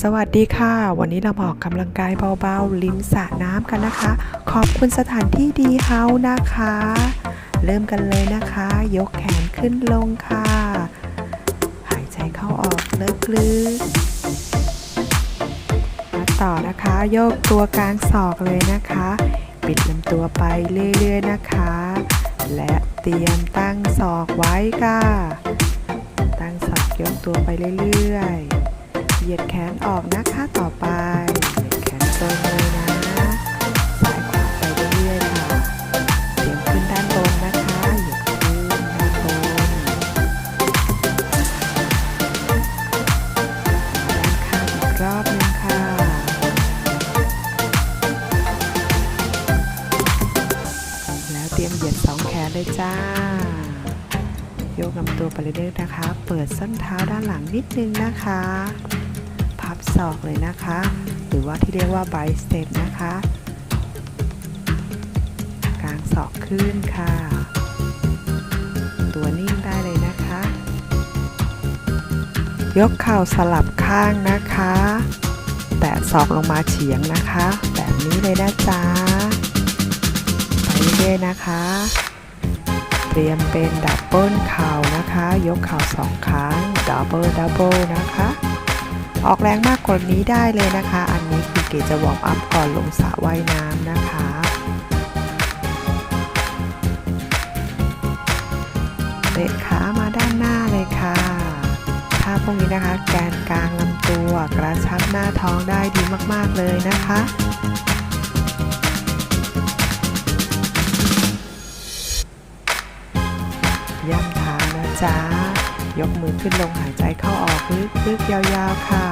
สวัสดีค่ะ วันนี้เราออกกำลังกายเบาๆ ริมสระน้ำกันนะคะ ขอบคุณสถานที่ดีเฮาส์นะคะ เริ่มกันเลยนะคะ ยกแขนขึ้นลงค่ะ หายใจเข้าออกเลึกๆมาต่อนะคะ โยกตัวกลางศอกเลยนะคะ ปิดลำตัวไปเรื่อยๆนะคะ และเตรียมตั้งศอกไว้ค่ะ ตั้งศอกยกตัวไปเรื่อยๆ เหยียดแขนออกนะคะต่อไปเหยียดแขนตรงเลยนะซ้ายขวาไปเรื่อยๆค่ะเตรียมขึ้นด้านบนนะคะเหยียดขึ้นด้านบนด้านข้างอีกรอบหนึงค่ะแล้วเตรียมเหยียดสองแขนเลยจ้าโยกลำตัวไปเรื่อยๆนะคะ เปิดส้นเท้าด้านหลังนิดนึงนะคะ ศอกเลยนะคะ หรือว่าที่เรียกว่าไบสเต็ปนะคะกางศอกขึ้นค่ะ ตัวนิ่งได้เลยนะคะ ยกเข่าสลับข้างนะคะ แตะศอกลงมาเฉียงนะคะ แบบนี้เลยนะจ๊ะไปเรื่อยๆนะคะ เตรียมเป็นดับเบิลเข่านะคะ ยกเข่าสองครั้งดับเบิลดับเบิลนะคะ ออกแรงมากกว่านี้ได้เลยนะคะ อันนี้คือเกจะวอร์มอัพก่อนลงสระว่ายน้ำนะคะเตะขามาด้านหน้าเลยค่ะท่าพวกนี้นะคะ แกนกลางลำตัวกระชับหน้าท้องได้ดีมากๆเลยนะคะย่ำเท้านะจ๊ะ ยกมือขึ้นลงหายใจเข้าออกลึกๆยาวๆค่ะ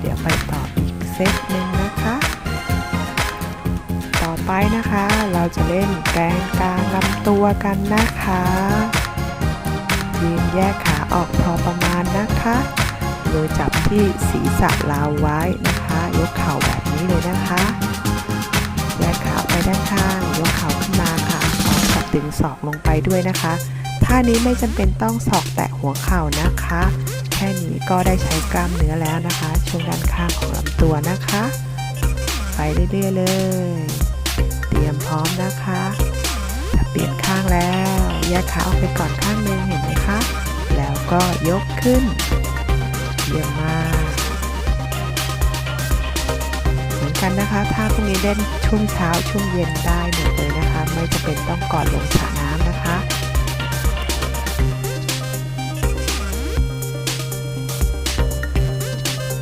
เดี๋ยวไปต่ออีกเซตหนึ่งนะคะ ต่อไปนะคะเราจะเล่นแกนกลางลำตัวกันนะคะยืนแยกขาออกพอประมาณนะคะมือจับที่ศีรษะเราไว้นะคะ ยกเข่าแบบนี้เลยนะคะแยกขาไปด้านข้าง ยกเข่าขึ้นมาค่ะพร้อมกับดึงศอกลงไปด้วยนะคะ ท่านี้ไม่จำเป็นต้องศอกแตะหัวเข่านะคะ แค่นี้ก็ได้ใช้กล้ามเนื้อแล้วนะคะ ช่วงด้านข้างของลำตัวนะคะ ไปเรื่อยๆเลย เตรียมพร้อมนะคะจะเปลี่ยนข้างแล้วแยกขาออกไปก่อนข้างหนึ่งเห็นไหมคะ แล้วก็ยกขึ้น เยี่ยมมาก เหมือนกันนะคะถ้าพวกนี้เล่นช่วงเช้าช่วงเย็นได้หมดเลยนะคะ ไม่จะเป็นต้องก่อนลงสระ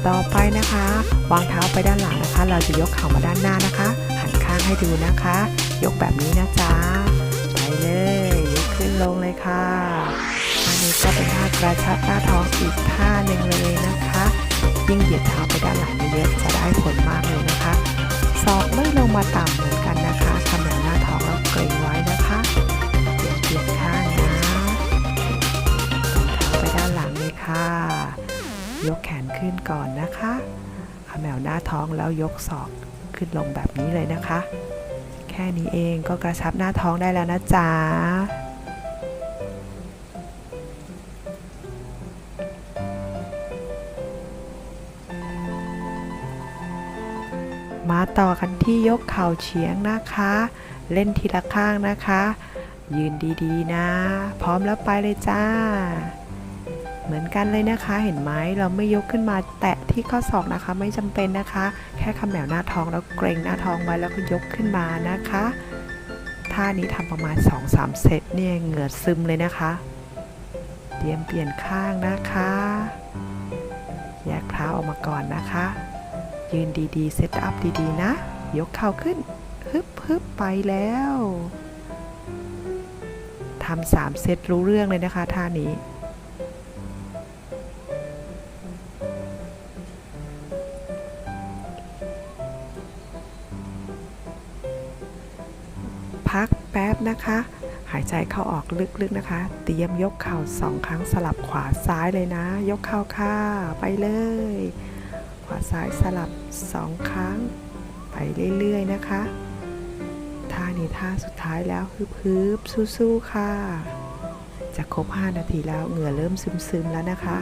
ต่อไปนะคะ วางเท้าไปด้านหลังนะคะ เราจะยกเข่ามาด้านหน้านะคะ หันข้างให้ดูนะคะ ยกแบบนี้นะจ๊ะไปเลยยกขึ้นลงเลยค่ะอันนี้ก็เป็นท่ากระชับหน้าท้องอีกท่าหนึ่งเลยนะคะ ยิ่งเหยียดเท้าไปด้านหลังเยอะจะได้ผลมากเลยนะคะศอกไม่ลงมาต่ำเลย ขึ้นก่อนนะคะขมวหน้าท้องแล้วยกศอกขึ้นลงแบบนี้เลยนะคะ แค่นี้เองก็กระชับหน้าท้องได้แล้วนะจ๊ะมาต่อกันที่ยกเข่าเฉียงนะคะ เล่นทีละข้างนะคะ ยืนดีๆนะ พร้อมแล้วไปเลยจ้า เหมือนกันเลยนะคะ เห็นไหมเราไม่ยกขึ้นมาแตะที่ข้อศอกนะคะ ไม่จำเป็นนะคะ แค่คำแหวหน้าท้องแล้วเกรงหน้าท้องไว้แล้วก็ยกขึ้นมานะคะท่านี้ทำประมาณ 2-3 เซตเนี่ยเหงื่อซึมเลยนะคะเตรียมเปลี่ยนข้างนะคะ แยกเท้าออกมาก่อนนะคะ ยืนดีๆเซตอัพดีๆนะ ยกเข่าขึ้นฮึบฮึบไปแล้วทำสามเซตรู้เรื่องเลยนะคะท่านี้ แป๊บนะคะ หายใจเข้าออกลึกๆนะคะ เตรียมยกเข่าสองครั้งสลับขวาซ้ายเลยนะ ยกเข่าค่ะ ไปเลย ขวาซ้ายสลับสองครั้ง ไปเรื่อยๆนะคะ ท่านี้ท่าสุดท้ายแล้วฮึบๆสู้ๆค่ะ จะครบ 5 นาทีแล้วเหงื่อเริ่มซึมๆแล้วนะคะ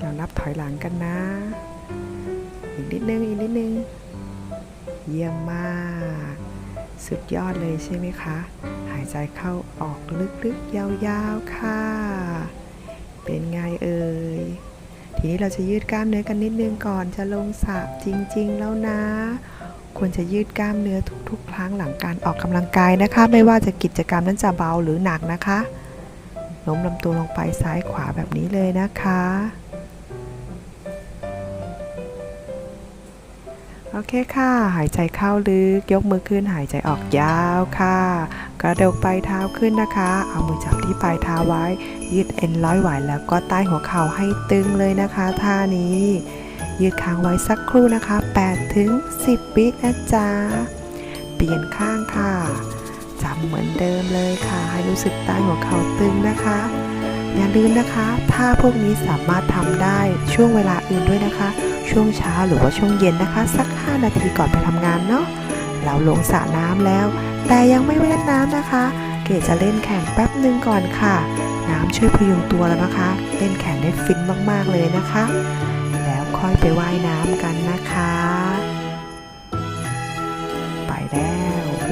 เรานับถอยหลังกันนะ อีกนิดนึง อีกนิดนึง เยี่ยมมาก สุดยอดเลยใช่ไหมคะ หายใจเข้าออกลึกๆ ยาวๆ ค่ะ เป็นไงเอ่ย ทีนี้เราจะยืดกล้ามเนื้อกันนิดนึงก่อนจะลงสระจริงๆ แล้วนะ ควรจะยืดกล้ามเนื้อทุกๆ ครั้งหลังการออกกำลังกายนะคะ ไม่ว่าจะกิจกรรมนั้นจะเบาหรือหนักนะคะ โน้มลำตัวลงไปซ้ายขวาแบบนี้เลยนะคะ โอเคค่ะ หายใจเข้าลึก ยกมือขึ้นหายใจออกยาวค่ะ กระดกปลายเท้าขึ้นนะคะ เอามือจับที่ปลายเท้าไว้ ยืดเอ็นร้อยหวายแล้วก็ใต้หัวเข่าให้ตึงเลยนะคะท่านี้ ยืดค้างไว้สักครู่นะคะ8ถึง10วินะจ๊ะ เปลี่ยนข้างค่ะ เหมือนเดิมเลยค่ะ ให้รู้สึกใต้หัวเข่าตึงนะคะ อย่าลืมนะคะท่าพวกนี้สามารถทำได้ช่วงเวลาอื่นด้วยนะคะ ช่วงเช้าหรือว่าช่วงเย็นนะคะ สัก 5 นาทีก่อนไปทำงานเนาะเราลงสระน้ำแล้ว แต่ยังไม่เล่นน้ำนะคะ เกดจะเล่นแข่งแป๊บหนึ่งก่อนค่ะ น้ำช่วยพยุงตัวแล้วนะคะ เล่นแข่งได้ฟินมากๆเลยนะคะ แล้วค่อยไปว่ายน้ำกันนะคะ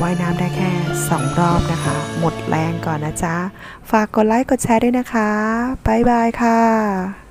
ว่ายน้ำได้แค่ 2 รอบนะคะ หมดแรงก่อนนะจ๊ะ ฝากกดไลค์กดแชร์ด้วยนะคะ บ๊ายบายค่ะ